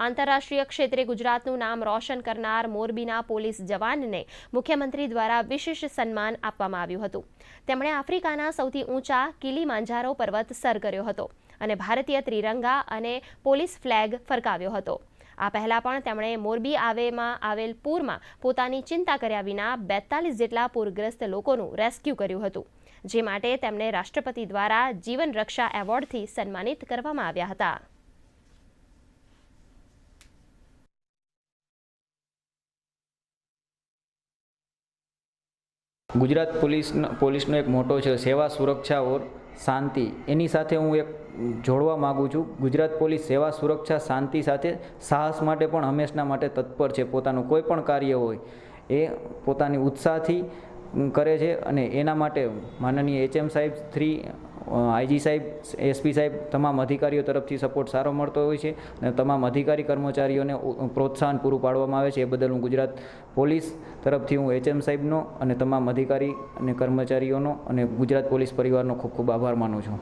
આંતરરાષ્ટ્રીય ક્ષેત્રે ગુજરાતનું નામ રોશન કરનાર મોરબીના પોલીસ જવાનને મુખ્યમંત્રી દ્વારા વિશેષ સન્માન આપવામાં આવ્યું હતું. તેમણે આફ્રિકાના સૌથી ઊંચા કિલીમાંજારો પર્વત સર કર્યો હતો અને ભારતીય ત્રિરંગા અને પોલીસ ફ્લેગ ફરકાવ્યો હતો. આ પહેલા પણ તેમણે મોરબી આવેમાં આવેલ પૂરમાં પોતાની ચિંતા કર્યા વિના બેતાલીસ જેટલા પૂરગ્રસ્ત લોકોનું રેસ્ક્યુ કર્યું હતું, જે માટે તેમને રાષ્ટ્રપતિ દ્વારા જીવન રક્ષા એવોર્ડથી સન્માનિત કરવામાં આવ્યા હતા. ગુજરાત પોલીસ પોલીસનો એક મોટો છે, સેવા સુરક્ષા ઓર શાંતિ. એની સાથે હું એક જોડવા માગું છું. ગુજરાત પોલીસ સેવા સુરક્ષા શાંતિ સાથે સાહસ માટે પણ હંમેશના માટે તત્પર છે. પોતાનું કોઈ પણ કાર્ય હોય, એ પોતાની ઉત્સાહથી કરે છે અને એના માટે માનનીય એચએમ સાહેબ થ્રી આઈજી સાહેબ એસપી સાહેબ તમામ અધિકારીઓ તરફથી સપોર્ટ સારો મળતો હોય છે અને તમામ અધિકારી કર્મચારીઓને પ્રોત્સાહન પૂરું પાડવામાં આવે છે. એ બદલ હું ગુજરાત પોલીસ તરફથી હું એચએમ સાહેબનો અને તમામ અધિકારી અને કર્મચારીઓનો અને ગુજરાત પોલીસ પરિવારનો ખૂબ ખૂબ આભાર માનું છું.